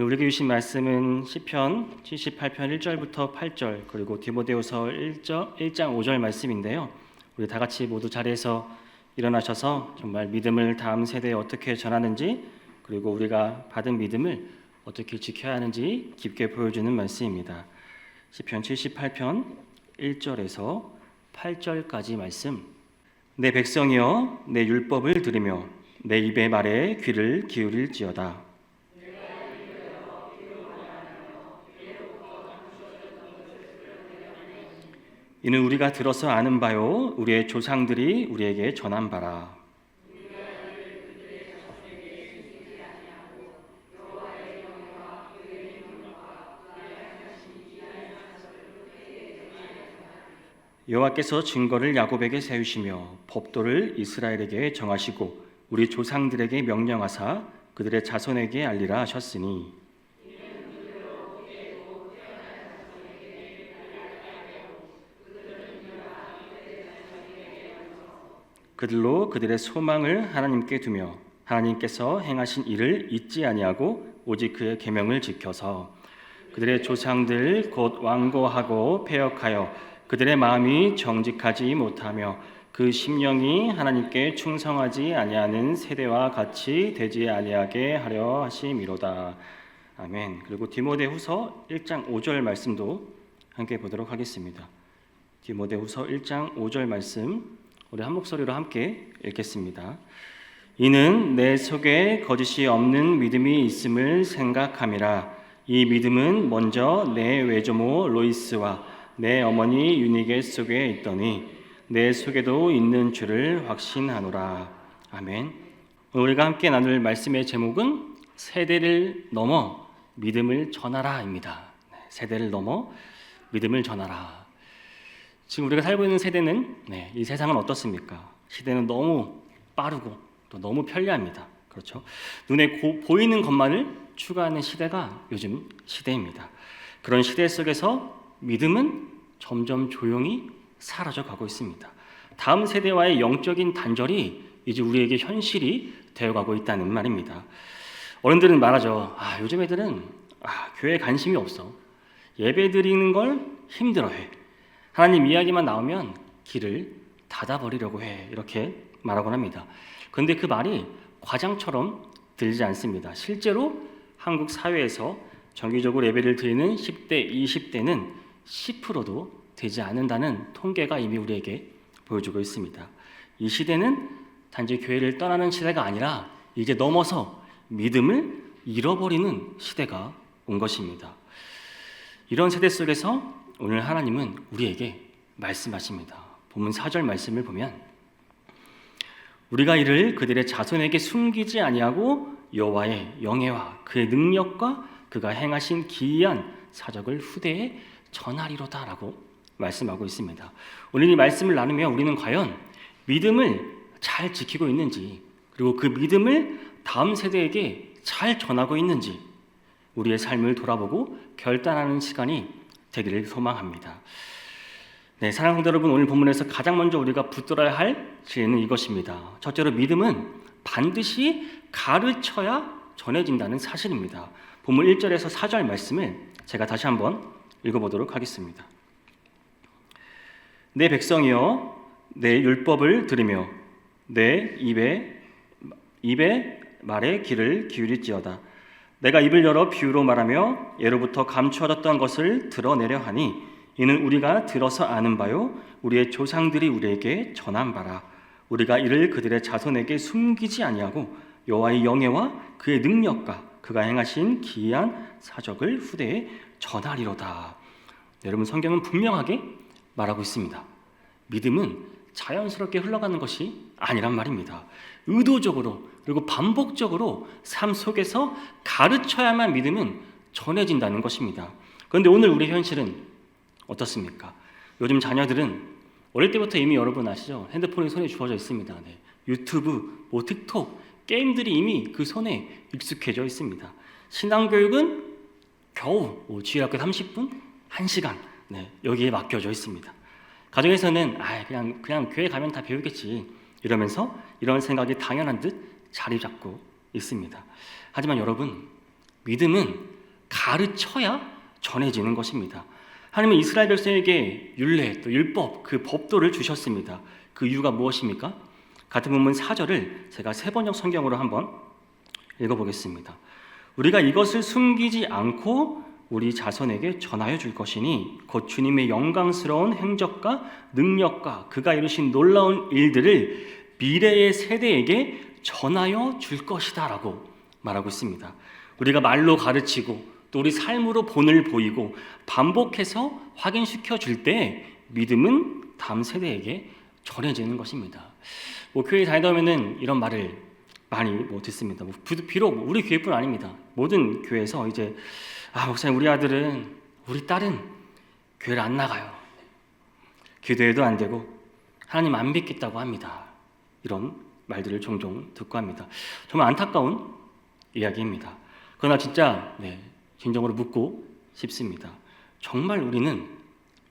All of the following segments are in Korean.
오늘 우리에게 주신 말씀은 시편 78편 1절부터 8절 그리고 디모데후서 1장 5절 말씀인데요. 우리 다 같이 모두 자리에서 일어나셔서 정말 믿음을 다음 세대에 어떻게 전하는지 그리고 우리가 받은 믿음을 어떻게 지켜야 하는지 깊게 보여주는 말씀입니다. 시편 78편 1절에서 8절까지 말씀. 내 백성이여 내 율법을 들으며 내 입의 말에 귀를 기울일지어다. 이는 우리가 들어서 아는 바요 우리의 조상들이 우리에게 전한 바라. 여호와께서 증거를 야곱에게 세우시며 법도를 이스라엘에게 정하시고 우리 조상들에게 명령하사 그들의 자손에게 알리라 하셨으니 그들로 그들의 소망을 하나님께 두며 하나님께서 행하신 일을 잊지 아니하고 오직 그의 계명을 지켜서 그들의 조상들 곧 완고하고 폐역하여 그들의 마음이 정직하지 못하며 그 심령이 하나님께 충성하지 아니하는 세대와 같이 되지 아니하게 하려 하심이로다. 아멘. 그리고 디모데후서 1장 5절 말씀도 함께 보도록 하겠습니다. 디모데후서 1장 5절 말씀 우리 한 목소리로 함께 읽겠습니다. 이는 내 속에 거짓이 없는 믿음이 있음을 생각함이라. 이 믿음은 먼저 내 외조모 로이스와 내 어머니 유니게 속에 있더니 내 속에도 있는 줄을 확신하노라. 아멘. 우리가 함께 나눌 말씀의 제목은 세대를 넘어 믿음을 전하라입니다. 네, 세대를 넘어 믿음을 전하라. 지금 우리가 살고 있는 세대는 네, 이 세상은 어떻습니까? 시대는 너무 빠르고 또 너무 편리합니다. 그렇죠? 눈에 고, 보이는 것만을 추구하는 시대가 요즘 시대입니다. 그런 시대 속에서 믿음은 점점 조용히 사라져 가고 있습니다. 다음 세대와의 영적인 단절이 이제 우리에게 현실이 되어가고 있다는 말입니다. 어른들은 말하죠. 아, 요즘 애들은 아, 교회에 관심이 없어. 예배 드리는 걸 힘들어해. 하나님 이야기만 나오면 길을 닫아버리려고 해. 이렇게 말하곤 합니다. 그런데 그 말이 과장처럼 들지 않습니다. 실제로 한국 사회에서 정기적으로 예배를 드리는 10대, 20대는 10%도 되지 않는다는 통계가 이미 우리에게 보여주고 있습니다. 이 시대는 단지 교회를 떠나는 시대가 아니라 이제 넘어서 믿음을 잃어버리는 시대가 온 것입니다. 이런 세대 속에서 오늘 하나님은 우리에게 말씀하십니다. 본문 4절 말씀을 보면 우리가 이를 그들의 자손에게 숨기지 아니하고 여호와의 영예와 그의 능력과 그가 행하신 기이한 사적을 후대에 전하리로다라고 말씀하고 있습니다. 오늘 이 말씀을 나누며 우리는 과연 믿음을 잘 지키고 있는지 그리고 그 믿음을 다음 세대에게 잘 전하고 있는지 우리의 삶을 돌아보고 결단하는 시간이 되기를 소망합니다. 네, 사랑하는 여러분, 오늘 본문에서 가장 먼저 우리가 붙들어야 할 진리는 이것입니다. 첫째로 믿음은 반드시 가르쳐야 전해진다는 사실입니다. 본문 1절에서 4절 말씀을 제가 다시 한번 읽어보도록 하겠습니다. 내 백성이여, 내 율법을 들으며 내 입에 입에 말에 귀를 기울일지어다. 내가 입을 열어 비유로 말하며 예로부터 감추어졌던 것을 드러내려 하니 이는 우리가 들어서 아는 바요 우리의 조상들이 우리에게 전한 바라 우리가 이를 그들의 자손에게 숨기지 아니하고 여호와의 영예와 그의 능력과 그가 행하신 기이한 사적을 후대에 전하리로다. 네, 여러분 성경은 분명하게 말하고 있습니다. 믿음은 자연스럽게 흘러가는 것이 아니란 말입니다. 의도적으로 그리고 반복적으로 삶 속에서 가르쳐야만 믿음은 전해진다는 것입니다. 그런데 오늘 우리 현실은 어떻습니까? 요즘 자녀들은 어릴 때부터 이미 여러분 아시죠? 핸드폰이 손에 주어져 있습니다. 네. 유튜브, 뭐 틱톡, 게임들이 이미 그 손에 익숙해져 있습니다. 신앙교육은 겨우 뭐 주일학교 30분, 1시간 네, 여기에 맡겨져 있습니다. 가정에서는 아 그냥 그냥 교회 가면 다 배우겠지 이러면서 이런 생각이 당연한 듯 자리 잡고 있습니다. 하지만 여러분 믿음은 가르쳐야 전해지는 것입니다. 하나님은 이스라엘 백성에게 율례 또 율법 그 법도를 주셨습니다. 그 이유가 무엇입니까? 같은 본문 4절을 제가 세 번역 성경으로 한번 읽어보겠습니다. 우리가 이것을 숨기지 않고 우리 자손에게 전하여 줄 것이니 곧 주님의 영광스러운 행적과 능력과 그가 이루신 놀라운 일들을 미래의 세대에게 전하여 줄 것이다 라고 말하고 있습니다. 우리가 말로 가르치고 또 우리 삶으로 본을 보이고 반복해서 확인시켜 줄 때 믿음은 다음 세대에게 전해지는 것입니다. 뭐 교회 다니다 보면은 이런 말을 많이 뭐 듣습니다. 뭐 비- 비록 우리 교회뿐 아닙니다. 모든 교회에서 이제 아 목사님 우리 아들은 우리 딸은 교회를 안 나가요. 기도해도 안 되고 하나님 안 믿겠다고 합니다. 이런 말들을 종종 듣고 합니다. 정말 안타까운 이야기입니다. 그러나 진짜 네, 진정으로 묻고 싶습니다. 정말 우리는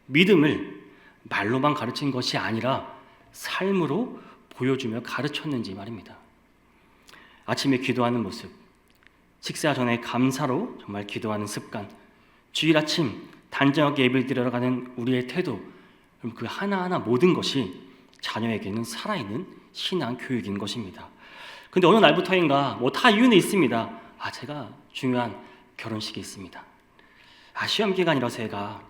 믿음을 말로만 가르친 것이 아니라 삶으로 보여주며 가르쳤는지 말입니다. 아침에 기도하는 모습, 식사 전에 감사로 정말 기도하는 습관, 주일 아침 단정하게 예배를 드리러 가는 우리의 태도, 그 하나하나 모든 것이 자녀에게는 살아있는 신앙 교육인 것입니다. 근데 어느 날부터인가 뭐 다 이유는 있습니다. 아 제가 중요한 결혼식이 있습니다. 아 시험 기간이라서 제가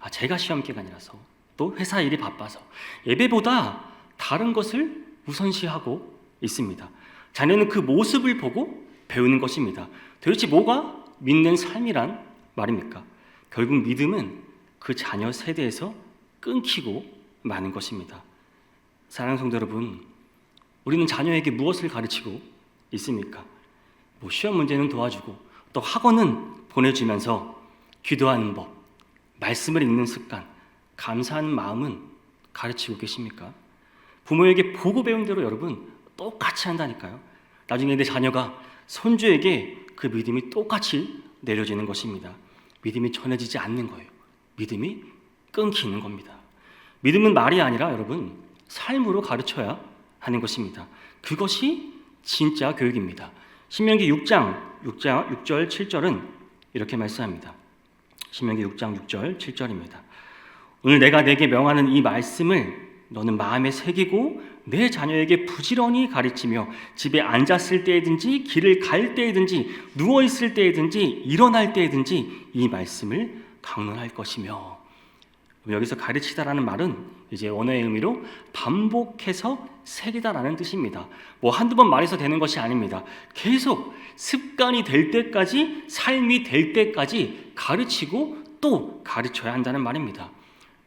아 제가 시험 기간이라서 또 회사 일이 바빠서 예배보다 다른 것을 우선시하고 있습니다. 자녀는 그 모습을 보고 배우는 것입니다. 도대체 뭐가 믿는 삶이란 말입니까? 결국 믿음은 그 자녀 세대에서 끊기고 마는 것입니다. 사랑하는 성도 여러분, 우리는 자녀에게 무엇을 가르치고 있습니까? 뭐 시험 문제는 도와주고 또 학원은 보내주면서 기도하는 법, 말씀을 읽는 습관, 감사하는 마음은 가르치고 계십니까? 부모에게 보고 배운 대로 여러분 똑같이 한다니까요. 나중에 내 자녀가 손주에게 그 믿음이 똑같이 내려지는 것입니다. 믿음이 전해지지 않는 거예요. 믿음이 끊기는 겁니다. 믿음은 말이 아니라 여러분 삶으로 가르쳐야 하는 것입니다. 그것이 진짜 교육입니다. 신명기 6장 6장 6절 7절은 이렇게 말씀합니다. 신명기 6장 6절 7절입니다. 오늘 내가 내게 명하는 이 말씀을 너는 마음에 새기고 내 자녀에게 부지런히 가르치며 집에 앉았을 때든지 길을 갈 때든지 누워 있을 때든지 일어날 때든지 이 말씀을 강론할 것이며 여기서 가르치다라는 말은 이제 원어의 의미로 반복해서 새기다라는 뜻입니다. 뭐 한두 번 말해서 되는 것이 아닙니다. 계속 습관이 될 때까지 삶이 될 때까지 가르치고 또 가르쳐야 한다는 말입니다.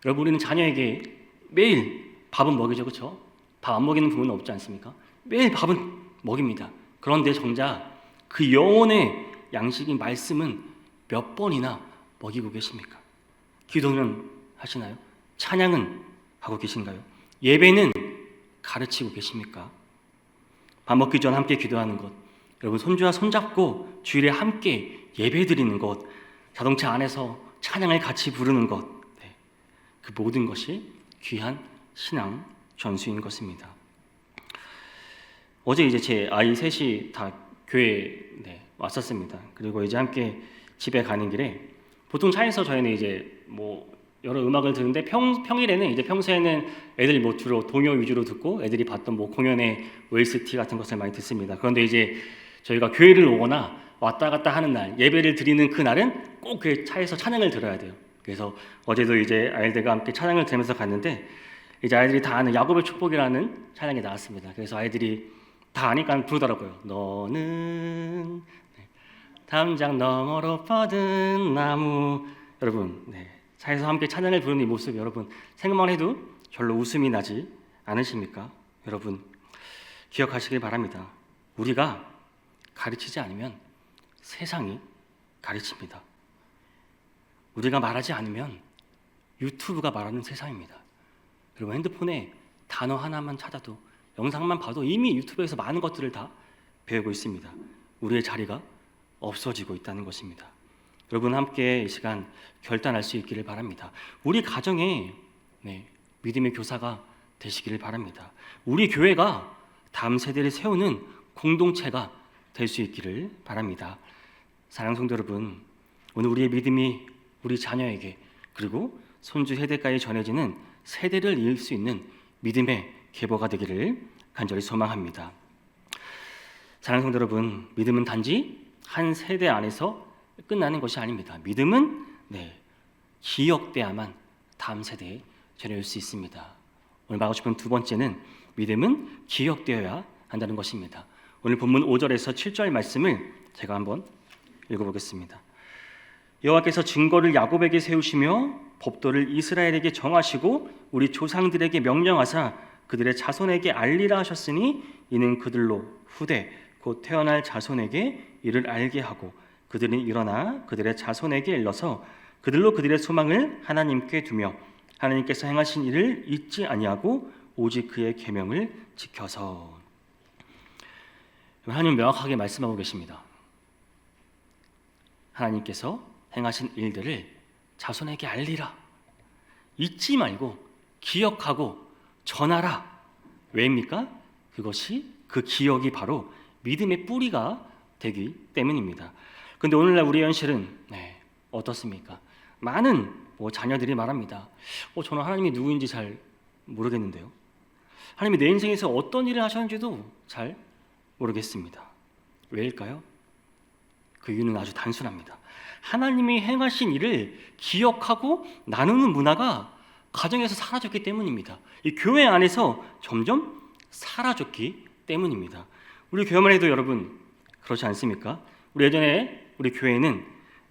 여러분 우리는 자녀에게 매일 밥은 먹이죠, 그렇죠? 밥 안 먹이는 부모는 없지 않습니까? 매일 밥은 먹입니다. 그런데 정작 그 영혼의 양식인 말씀은 몇 번이나 먹이고 계십니까? 기도는 하시나요? 찬양은 하고 계신가요? 예배는 가르치고 계십니까? 밥 먹기 전 함께 기도하는 것, 여러분 손주와 손잡고 주일에 함께 예배 드리는 것, 자동차 안에서 찬양을 같이 부르는 것, 네. 그 모든 것이 귀한 신앙 전수인 것입니다. 어제 이제 제 아이 셋이 다 교회 네, 왔었습니다. 그리고 이제 함께 집에 가는 길에 보통 차에서 저희는 이제 뭐 여러 음악을 듣는데 평, 평일에는 이제 평소에는 애들이 뭐 주로 동요 위주로 듣고 애들이 봤던 뭐 공연의 OST 같은 것을 많이 듣습니다. 그런데 이제 저희가 교회를 오거나 왔다 갔다 하는 날 예배를 드리는 그 날은 꼭 그 차에서 찬양을 들어야 돼요. 그래서 어제도 이제 아이들과 함께 찬양을 들으면서 갔는데 이제 아이들이 다 아는 야곱의 축복이라는 찬양이 나왔습니다. 그래서 아이들이 다 아니까 부르더라고요. 너는 네, 담장 너머로 뻗은 나무 여러분 네, 차에서 함께 찬양을 부르는 이 모습 여러분 생각만 해도 절로 웃음이 나지 않으십니까? 여러분 기억하시길 바랍니다. 우리가 가르치지 않으면 세상이 가르칩니다. 우리가 말하지 않으면 유튜브가 말하는 세상입니다. 그리고 핸드폰에 단어 하나만 찾아도 영상만 봐도 이미 유튜브에서 많은 것들을 다 배우고 있습니다. 우리의 자리가 없어지고 있다는 것입니다. 여러분 함께 이 시간 결단할 수 있기를 바랍니다. 우리 가정에 네, 믿음의 교사가 되시기를 바랍니다. 우리 교회가 다음 세대를 세우는 공동체가 될 수 있기를 바랍니다. 사랑 성도 여러분, 오늘 우리의 믿음이 우리 자녀에게 그리고 손주 세대까지 전해지는 세대를 이을 수 있는 믿음의 계보가 되기를 간절히 소망합니다. 사랑 성도 여러분, 믿음은 단지 한 세대 안에서 끝나는 것이 아닙니다. 믿음은 네, 기억돼야만 다음 세대에 전해질 수 있습니다. 오늘 말하고 싶은 두 번째는 믿음은 기억되어야 한다는 것입니다. 오늘 본문 5절에서 7절 말씀을 제가 한번 읽어보겠습니다. 여호와께서 증거를 야곱에게 세우시며 법도를 이스라엘에게 정하시고 우리 조상들에게 명령하사 그들의 자손에게 알리라 하셨으니 이는 그들로 후대 곧 태어날 자손에게 이를 알게 하고 그들은 일어나 그들의 자손에게 일러서 그들로 그들의 소망을 하나님께 두며 하나님께서 행하신 일을 잊지 아니하고 오직 그의 계명을 지켜서 하나님 명확하게 말씀하고 계십니다. 하나님께서 행하신 일들을 자손에게 알리라. 잊지 말고 기억하고 전하라. 왜입니까? 그것이 그 기억이 바로 믿음의 뿌리가 되기 때문입니다. 근데 오늘날 우리 현실은 네, 어떻습니까? 많은 뭐 자녀들이 말합니다. 어, 저는 하나님이 누구인지 잘 모르겠는데요. 하나님이 내 인생에서 어떤 일을 하셨는지도 잘 모르겠습니다. 왜일까요? 그 이유는 아주 단순합니다. 하나님이 행하신 일을 기억하고 나누는 문화가 가정에서 사라졌기 때문입니다. 이 교회 안에서 점점 사라졌기 때문입니다. 우리 교회만 해도 여러분 그렇지 않습니까? 우리 예전에 우리 교회는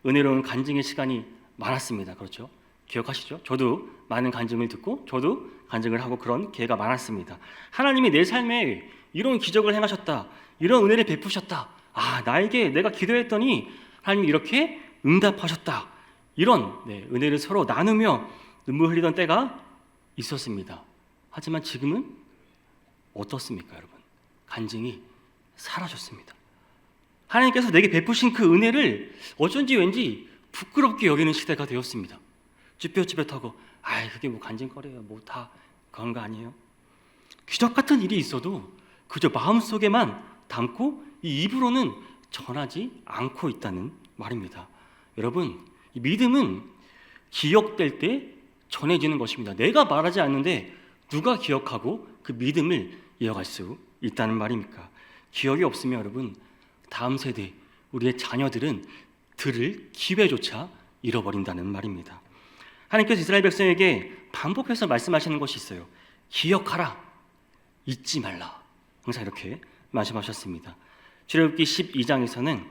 은혜로운 간증의 시간이 많았습니다. 그렇죠? 기억하시죠? 저도 많은 간증을 듣고 저도 간증을 하고 그런 기회가 많았습니다. 하나님이 내 삶에 이런 기적을 행하셨다. 이런 은혜를 베푸셨다. 아, 나에게 내가 기도했더니 하나님이 이렇게 응답하셨다. 이런 네, 은혜를 서로 나누며 눈물 흘리던 때가 있었습니다. 하지만 지금은 어떻습니까, 여러분? 간증이 사라졌습니다. 하나님께서 내게 베푸신 그 은혜를 어쩐지 왠지 부끄럽게 여기는 시대가 되었습니다. 쭈뼛쭈뼛하고 아, 그게 뭐 간증거리예요. 뭐 다 그런 거 아니에요. 기적 같은 일이 있어도 그저 마음속에만 담고 이 입으로는 전하지 않고 있다는 말입니다. 여러분, 이 믿음은 기억될 때 전해지는 것입니다. 내가 말하지 않는데 누가 기억하고 그 믿음을 이어갈 수 있다는 말입니까? 기억이 없으면 여러분 다음 세대 우리의 자녀들은 들을 기회조차 잃어버린다는 말입니다. 하나님께서 이스라엘 백성에게 반복해서 말씀하시는 것이 있어요. 기억하라, 잊지 말라. 항상 이렇게 말씀하셨습니다. 출애굽기 12장에서는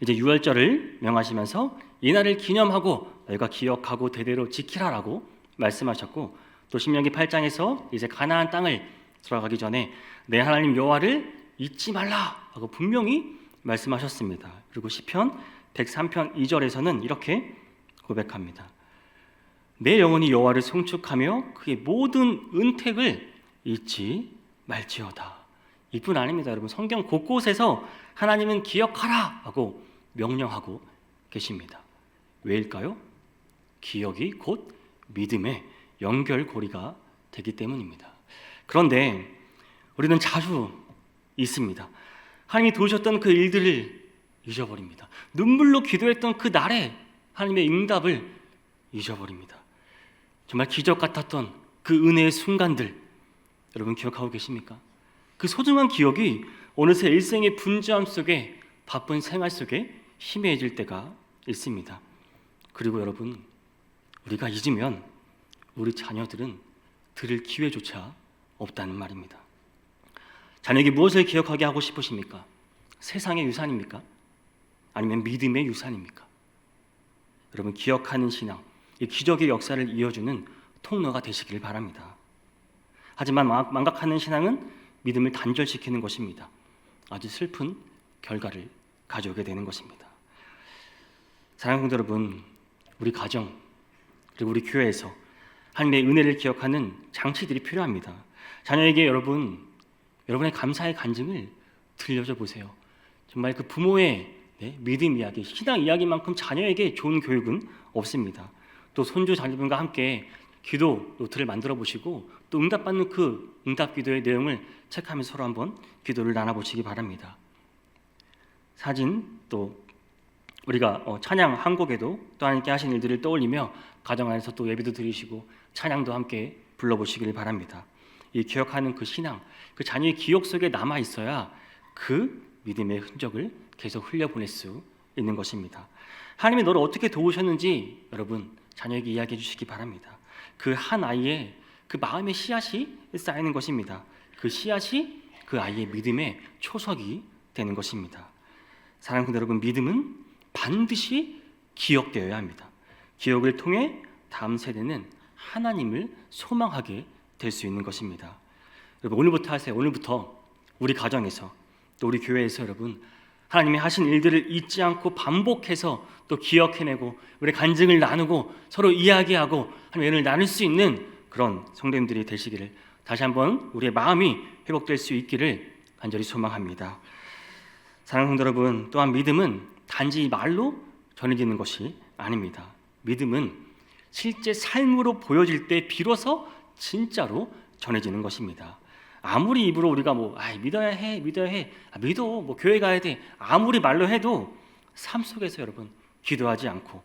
이제 유월절을 명하시면서 이날을 기념하고 너희가 기억하고 대대로 지키라라고 말씀하셨고 또 신명기 8장에서 이제 가나안 땅을 들어가기 전에 내 하나님 여호와를 잊지 말라 하고 분명히 말씀하셨습니다. 그리고 시편 103편 2절에서는 이렇게 고백합니다. 내 영혼이 여호와를 송축하며 그의 모든 은택을 잊지 말지어다. 이뿐 아닙니다, 여러분. 성경 곳곳에서 하나님은 기억하라 하고 명령하고 계십니다. 왜일까요? 기억이 곧 믿음의 연결고리가 되기 때문입니다. 그런데 우리는 자주 있습니다. 하나님이 도우셨던 그 일들을 잊어버립니다. 눈물로 기도했던 그 날에 하나님의 응답을 잊어버립니다. 정말 기적 같았던 그 은혜의 순간들 여러분 기억하고 계십니까? 그 소중한 기억이 어느새 일생의 분주함 속에 바쁜 생활 속에 희미해질 때가 있습니다. 그리고 여러분 우리가 잊으면 우리 자녀들은 들을 기회조차 없다는 말입니다. 자녀에게 무엇을 기억하게 하고 싶으십니까? 세상의 유산입니까? 아니면 믿음의 유산입니까? 여러분 기억하는 신앙, 이 기적의 역사를 이어주는 통로가 되시길 바랍니다. 하지만 망각하는 신앙은 믿음을 단절시키는 것입니다. 아주 슬픈 결과를 가져오게 되는 것입니다. 사랑하는 여러분, 우리 가정 그리고 우리 교회에서 하나님의 은혜를 기억하는 장치들이 필요합니다. 자녀에게 여러분, 여러분의 감사의 간증을 들려줘 보세요. 정말 그 부모의 네, 믿음 이야기, 신앙 이야기만큼 자녀에게 좋은 교육은 없습니다. 또 손주 자녀분과 함께 기도 노트를 만들어 보시고 또 응답받는 그 응답 기도의 내용을 체크하면서 서로 한번 기도를 나눠 보시기 바랍니다. 사진 또 우리가 어, 찬양 한 곡에도 또 하나님께 하신 일들을 떠올리며 가정 안에서 또 예배도 드리시고 찬양도 함께 불러보시기를 바랍니다. 이 기억하는 그 신앙, 그 자녀의 기억 속에 남아 있어야 그 믿음의 흔적을 계속 흘려보낼 수 있는 것입니다. 하나님이 너를 어떻게 도우셨는지 여러분 자녀에게 이야기해 주시기 바랍니다. 그 한 아이의 그 마음의 씨앗이 쌓이는 것입니다. 그 씨앗이 그 아이의 믿음의 초석이 되는 것입니다. 사랑하는 여러분 믿음은 반드시 기억되어야 합니다. 기억을 통해 다음 세대는 하나님을 소망하게 될 수 있는 것입니다. 여러분 오늘부터 하세요. 오늘부터 우리 가정에서 또 우리 교회에서 여러분 하나님이 하신 일들을 잊지 않고 반복해서 또 기억해내고 우리 간증을 나누고 서로 이야기하고 하나님 은혜를 나눌 수 있는 그런 성도님들이 되시기를 다시 한번 우리의 마음이 회복될 수 있기를 간절히 소망합니다. 사랑하는 성도 여러분, 또한 믿음은 단지 말로 전해지는 것이 아닙니다. 믿음은 실제 삶으로 보여질 때 비로소 진짜로 전해지는 것입니다. 아무리 입으로 우리가 뭐 아, 믿어야 해, 믿어야 해, 아, 믿어, 뭐 교회 가야 돼, 아무리 말로 해도 삶 속에서 여러분 기도하지 않고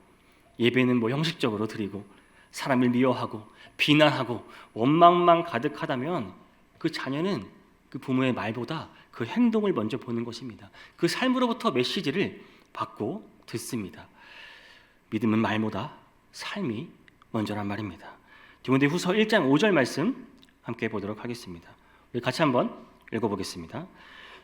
예배는 뭐 형식적으로 드리고 사람을 미워하고 비난하고 원망만 가득하다면 그 자녀는 그 부모의 말보다 그 행동을 먼저 보는 것입니다. 그 삶으로부터 메시지를 받고 듣습니다. 믿음은 말보다 삶이 먼저란 말입니다. 디모데후서 1장 5절 말씀 함께 보도록 하겠습니다. 우리 같이 한번 읽어보겠습니다.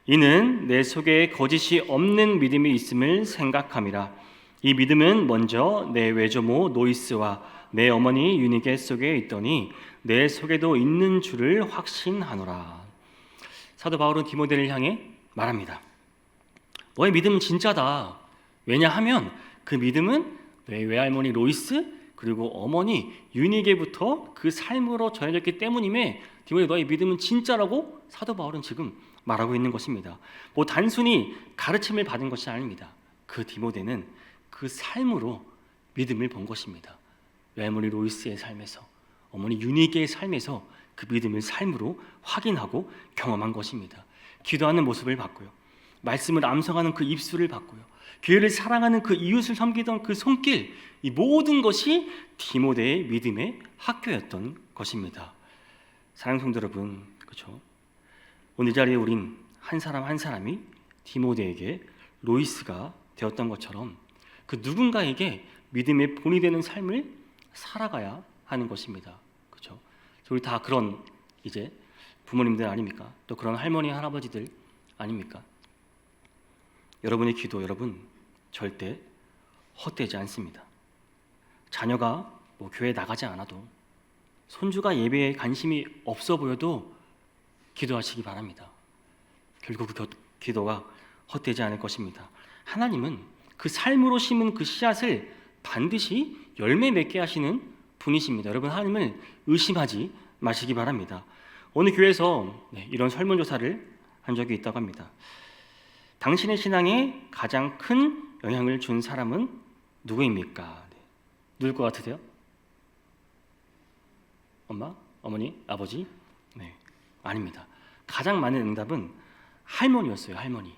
이는 내 속에 거짓이 없는 믿음이 있음을 생각함이라. 이 믿음은 먼저 내 외조모 노이스와 내 어머니 유니게 속에 있더니 내 속에도 있는 줄을 확신하노라. 사도 바울은 디모데를 향해 말합니다. 너의 믿음은 진짜다. 왜냐하면 그 믿음은 내 외할머니 로이스 그리고 어머니 유니게부터 그 삶으로 전해졌기 때문임에 디모데 너의 믿음은 진짜라고 사도 바울은 지금 말하고 있는 것입니다. 뭐 단순히 가르침을 받은 것이 아닙니다. 그 디모데는 그 삶으로 믿음을 본 것입니다. 외할머니 로이스의 삶에서 어머니 유니게의 삶에서 그 믿음을 삶으로 확인하고 경험한 것입니다. 기도하는 모습을 봤고요. 말씀을 암송하는 그 입술을 봤고요. 교회를 사랑하는 그 이웃을 섬기던 그 손길, 이 모든 것이 디모데의 믿음의 학교였던 것입니다. 사랑 성도 여러분, 그렇죠? 오늘 이 자리에 우린 한 사람 한 사람이 디모데에게 로이스가 되었던 것처럼 그 누군가에게 믿음의 본이 되는 삶을 살아가야 하는 것입니다. 그렇죠? 우리 다 그런 이제 부모님들 아닙니까? 또 그런 할머니 할아버지들 아닙니까? 여러분의 기도 여러분 절대 헛되지 않습니다. 자녀가 뭐 교회 나가지 않아도 손주가 예배에 관심이 없어 보여도 기도하시기 바랍니다. 결국 그 기도가 헛되지 않을 것입니다. 하나님은 그 삶으로 심은 그 씨앗을 반드시 열매 맺게 하시는 분이십니다. 여러분 하나님을 의심하지 마시기 바랍니다. 어느 교회에서 네, 이런 설문조사를 한 적이 있다고 합니다. 당신의 신앙에 가장 큰 영향을 준 사람은 누구입니까? 네. 누굴 것 같으세요? 엄마, 어머니, 아버지? 네, 아닙니다. 가장 많은 응답은 할머니였어요. 할머니,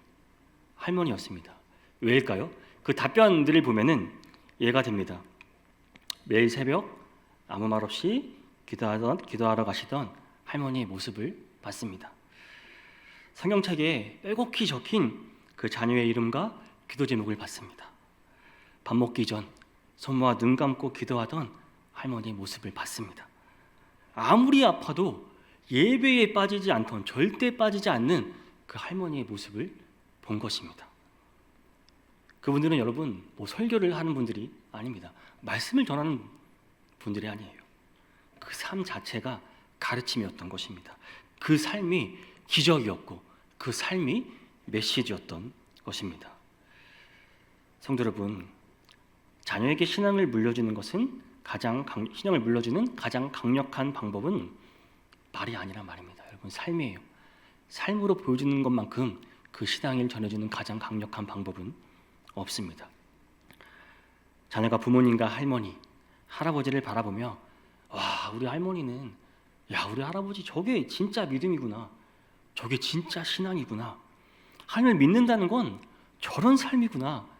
할머니였습니다. 왜일까요? 그 답변들을 보면은 이해가 됩니다. 매일 새벽 아무 말 없이 기도하던 기도하러 가시던 할머니의 모습을 봤습니다. 성경책에 빼곡히 적힌 그 자녀의 이름과 기도 제목을 봤습니다. 밥 먹기 전 손 모아 눈 감고 기도하던 할머니의 모습을 봤습니다. 아무리 아파도 예배에 빠지지 않던 절대 빠지지 않는 그 할머니의 모습을 본 것입니다. 그분들은 여러분 뭐 설교를 하는 분들이 아닙니다. 말씀을 전하는 분들이 아니에요. 그 삶 자체가 가르침이었던 것입니다. 그 삶이 기적이었고 그 삶이 메시지였던 것입니다. 성도 여러분, 자녀에게 신앙을 물려주는 것은 가장 강, 신앙을 물려주는 가장 강력한 방법은 말이 아니라 말입니다. 여러분 삶이에요. 삶으로 보여주는 것만큼 그 신앙을 전해주는 가장 강력한 방법은 없습니다. 자녀가 부모님과 할머니, 할아버지를 바라보며 와 우리 할머니는 야 우리 할아버지 저게 진짜 믿음이구나. 저게 진짜 신앙이구나. 하나님을 믿는다는 건 저런 삶이구나.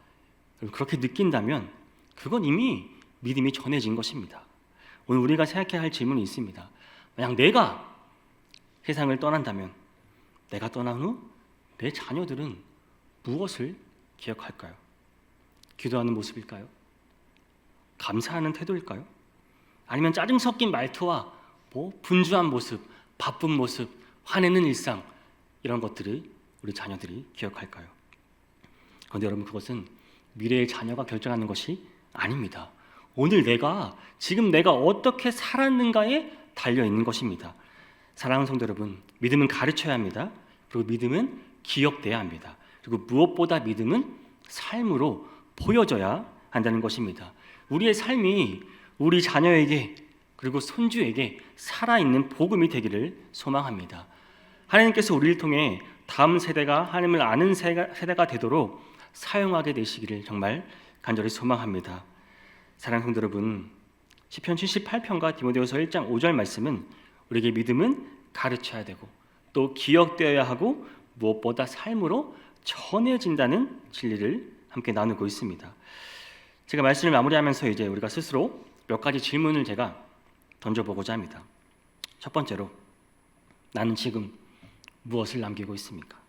그렇게 느낀다면 그건 이미 믿음이 전해진 것입니다. 오늘 우리가 생각해야 할 질문이 있습니다. 만약 내가 세상을 떠난다면 내가 떠난 후 내 자녀들은 무엇을 기억할까요? 기도하는 모습일까요? 감사하는 태도일까요? 아니면 짜증 섞인 말투와 뭐 분주한 모습, 바쁜 모습, 화내는 일상 이런 것들을 우리 자녀들이 기억할까요? 그런데 여러분 그것은 미래의 자녀가 결정하는 것이 아닙니다. 오늘 내가 지금 내가 어떻게 살았는가에 달려 있는 것입니다. 사랑하는 성도 여러분, 믿음은 가르쳐야 합니다. 그리고 믿음은 기억돼야 합니다. 그리고 무엇보다 믿음은 삶으로 보여져야 한다는 것입니다. 우리의 삶이 우리 자녀에게 그리고 손주에게 살아있는 복음이 되기를 소망합니다. 하나님께서 우리를 통해 다음 세대가 하나님을 아는 세대가 되도록 사용하게 되시기를 정말 간절히 소망합니다. 사랑하는 성도 여러분, 시편 78편과 디모데후서 1장 5절 말씀은 우리에게 믿음은 가르쳐야 되고 또 기억되어야 하고 무엇보다 삶으로 전해진다는 진리를 함께 나누고 있습니다. 제가 말씀을 마무리하면서 이제 우리가 스스로 몇 가지 질문을 제가 던져보고자 합니다. 첫 번째로 나는 지금 무엇을 남기고 있습니까?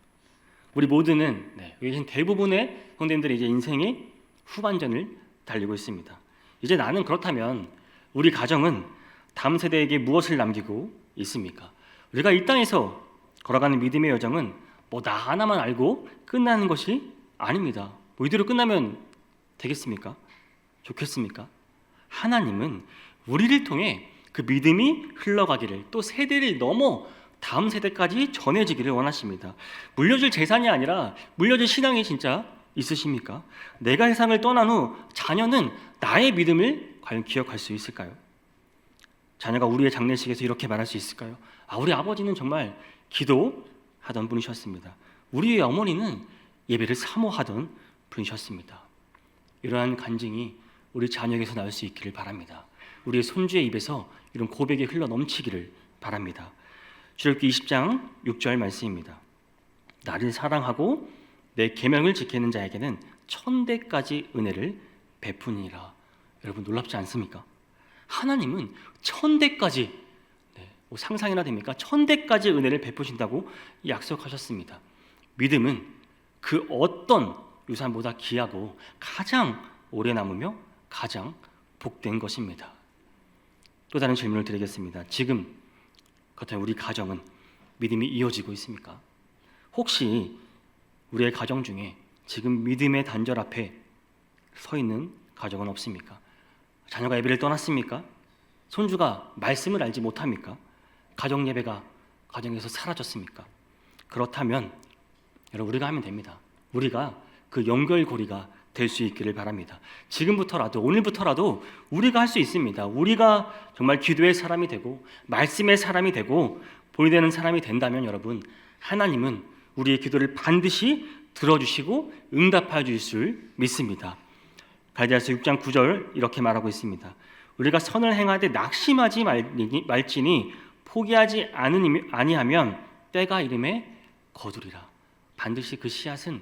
우리 모두는 네, 여기 대부분의 성도님들이 이제 인생의 후반전을 달리고 있습니다. 이제 나는 그렇다면 우리 가정은 다음 세대에게 무엇을 남기고 있습니까? 우리가 이 땅에서 걸어가는 믿음의 여정은 뭐 나 하나만 알고 끝나는 것이 아닙니다. 뭐 이대로 끝나면 되겠습니까? 좋겠습니까? 하나님은 우리를 통해 그 믿음이 흘러가기를 또 세대를 넘어 다음 세대까지 전해지기를 원하십니다. 물려줄 재산이 아니라 물려줄 신앙이 진짜 있으십니까? 내가 세상을 떠난 후 자녀는 나의 믿음을 과연 기억할 수 있을까요? 자녀가 우리의 장례식에서 이렇게 말할 수 있을까요? 아, 우리 아버지는 정말 기도하던 분이셨습니다. 우리의 어머니는 예배를 사모하던 분이셨습니다. 이러한 간증이 우리 자녀에게서 나올 수 있기를 바랍니다. 우리의 손주의 입에서 이런 고백이 흘러 넘치기를 바랍니다. 출애굽기 20장 6절 말씀입니다. 나를 사랑하고 내 계명을 지키는 자에게는 천대까지 은혜를 베푸니라. 여러분 놀랍지 않습니까? 하나님은 천대까지 네, 뭐 상상이나 됩니까? 천대까지 은혜를 베푸신다고 약속하셨습니다. 믿음은 그 어떤 유산보다 귀하고 가장 오래 남으며 가장 복된 것입니다. 또 다른 질문을 드리겠습니다. 지금 그렇다면 우리 가정은 믿음이 이어지고 있습니까? 혹시 우리의 가정 중에 지금 믿음의 단절 앞에 서 있는 가정은 없습니까? 자녀가 예배를 떠났습니까? 손주가 말씀을 알지 못합니까? 가정 예배가 가정에서 사라졌습니까? 그렇다면 여러분 우리가 하면 됩니다. 우리가 그 연결고리가 될 수 있기를 바랍니다. 지금부터라도 오늘부터라도 우리가 할 수 있습니다. 우리가 정말 기도의 사람이 되고 말씀의 사람이 되고 보이되는 사람이 된다면 여러분 하나님은 우리의 기도를 반드시 들어주시고 응답해 주실 줄 믿습니다. 갈디아서 6장 9절 이렇게 말하고 있습니다. 우리가 선을 행하되 낙심하지 말지니 포기하지 아니하면 때가 이름에 거두리라. 반드시 그 씨앗은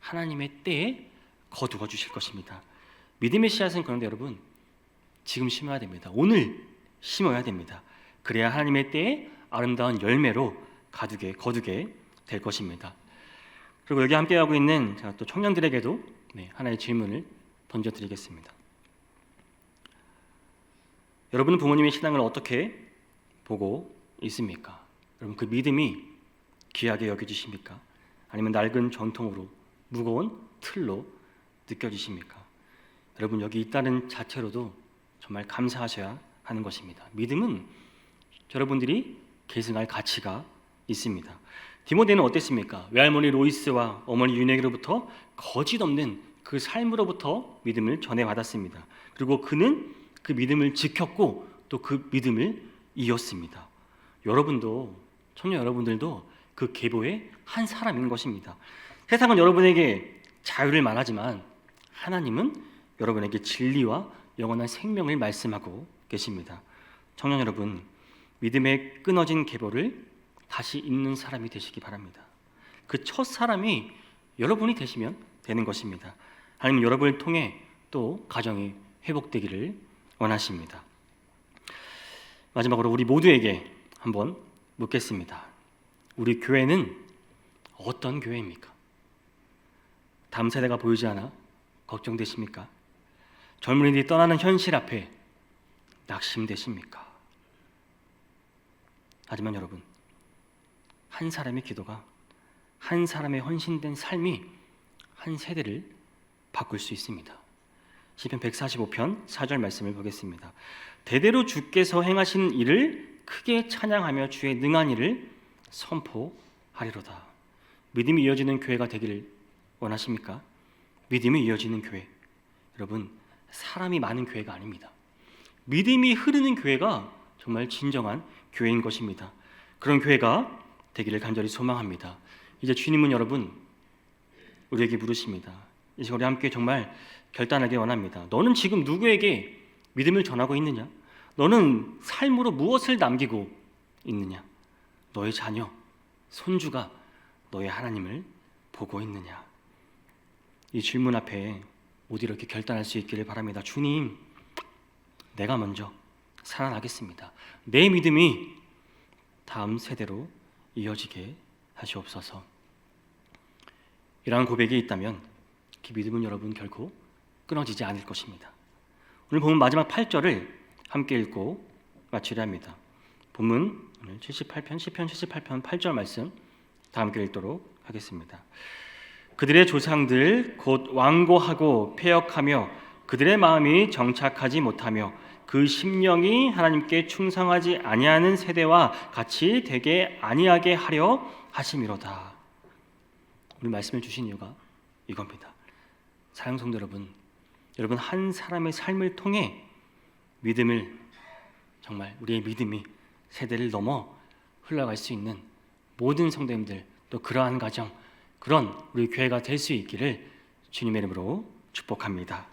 하나님의 때에 거두어 주실 것입니다. 믿음의 씨앗은 그런데 여러분 지금 심어야 됩니다. 오늘 심어야 됩니다. 그래야 하나님의 때에 아름다운 열매로 가두게 거두게 될 것입니다. 그리고 여기 함께 하고 있는 제가 또 청년들에게도 네, 하나의 질문을 던져 드리겠습니다. 여러분은 부모님의 신앙을 어떻게 보고 있습니까? 여러분 그 믿음이 귀하게 여겨지십니까? 아니면 낡은 전통으로 무거운 틀로 느껴지십니까? 여러분 여기 있다는 자체로도 정말 감사하셔야 하는 것입니다. 믿음은 여러분들이 계승할 가치가 있습니다. 디모데는 어땠습니까? 외할머니 로이스와 어머니 윤혜기로부터 거짓 없는 그 삶으로부터 믿음을 전해 받았습니다. 그리고 그는 그 믿음을 지켰고 또 그 믿음을 이었습니다. 여러분도 청년 여러분들도 그 계보의 한 사람인 것입니다. 세상은 여러분에게 자유를 말하지만 하나님은 여러분에게 진리와 영원한 생명을 말씀하고 계십니다. 청년 여러분, 믿음의 끊어진 계보를 다시 잇는 사람이 되시기 바랍니다. 그 첫 사람이 여러분이 되시면 되는 것입니다. 하나님 여러분을 통해 또 가정이 회복되기를 원하십니다. 마지막으로 우리 모두에게 한번 묻겠습니다. 우리 교회는 어떤 교회입니까? 다음 세대가 보이지 않아 걱정되십니까? 젊은이들이 떠나는 현실 앞에 낙심되십니까? 하지만 여러분, 한 사람의 기도가 한 사람의 헌신된 삶이 한 세대를 바꿀 수 있습니다. 시편 145편 4절 말씀을 보겠습니다. 대대로 주께서 행하신 일을 크게 찬양하며 주의 능한 일을 선포하리로다. 믿음이 이어지는 교회가 되기를 원하십니까? 믿음이 이어지는 교회. 여러분, 사람이 많은 교회가 아닙니다. 믿음이 흐르는 교회가 정말 진정한 교회인 것입니다. 그런 교회가 되기를 간절히 소망합니다. 이제 주님은 여러분 우리에게 물으십니다. 이 시간 우리 함께 정말 결단하기 원합니다. 너는 지금 누구에게 믿음을 전하고 있느냐? 너는 삶으로 무엇을 남기고 있느냐? 너의 자녀, 손주가 너의 하나님을 보고 있느냐? 이 질문 앞에 모두 이렇게 결단할 수 있기를 바랍니다. 주님, 내가 먼저 살아나겠습니다. 내 믿음이 다음 세대로 이어지게 하시옵소서. 이러한 고백이 있다면 그 믿음은 여러분 결코 끊어지지 않을 것입니다. 오늘 본문 마지막 8절을 함께 읽고 마치려 합니다. 본문 오늘 78편 10편 78편 8절 말씀 다 함께 읽도록 하겠습니다. 그들의 조상들 곧 완고하고 폐역하며 그들의 마음이 정착하지 못하며 그 심령이 하나님께 충성하지 아니하는 세대와 같이 되게 아니하게 하려 하심이로다. 오늘 말씀을 주신 이유가 이겁니다. 사랑 성도 여러분, 여러분 한 사람의 삶을 통해 믿음을 정말 우리의 믿음이 세대를 넘어 흘러갈 수 있는 모든 성도님들 또 그러한 가정 그런 우리 교회가 될 수 있기를 주님의 이름으로 축복합니다.